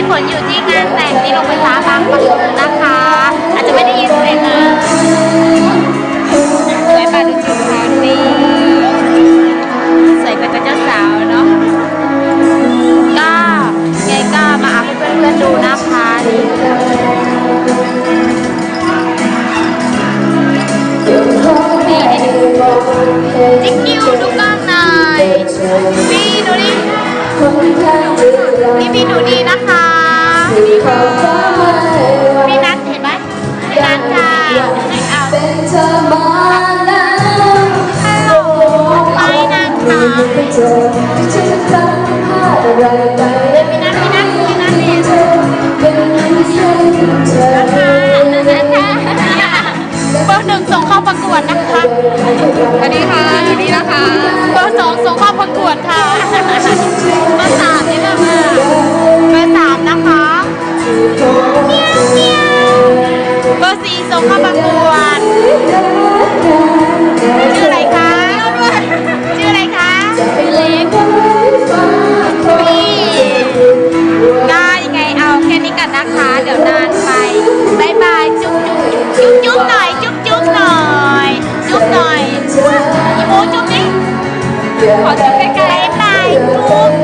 นี้ฝนอยู่ที่งานแต่งที่โรงไฟฟ้าบางปะกงนะคะ อาจจะไม่ได้ยินเสียงนะสวยป่ะดูชุดเขาดีสวยกว่าเจ้าสาวเนาะก็ไงก็มาอัพให้เพื่อนๆดูนะคะนี่ให้ดูจิ๊กกิ้วดูก้องหน่อยพี่ดูดินี่พี่ดูดีนะคะ พี่นัทค่ะเอาเป็นเธอมาแล้วฮัลโหลไปนะคะไปเจอฉันจะทำพลาดอะไรไปพี่นัทพี่นั่นัทเนี่ยเธอเป็นไม่ใช่เธอเบอร์หนึ่งส่งเข้าประกวดนะคะสวัสดีค่ะสวัสดีนะคะเบอร์สองส่งเข้าประกวดค่ะเบอร์สามนี่แหละค่ะ สี่งเข้าประกวด ชื่ออะไรคะ ชื่ออะไรคะเล็กนี่ก็ยังไงเอาแค่นี้กันนะคะ เดี๋ยวนานไปบายบาย จุ๊บจุ๊บจุ๊บจุ๊บหน่อย จุ๊บจุ๊บหน่อย จุ๊บหน่อยอีโมจุ๊บดิขอจุ๊บใกล้ๆบายบายจุ๊บ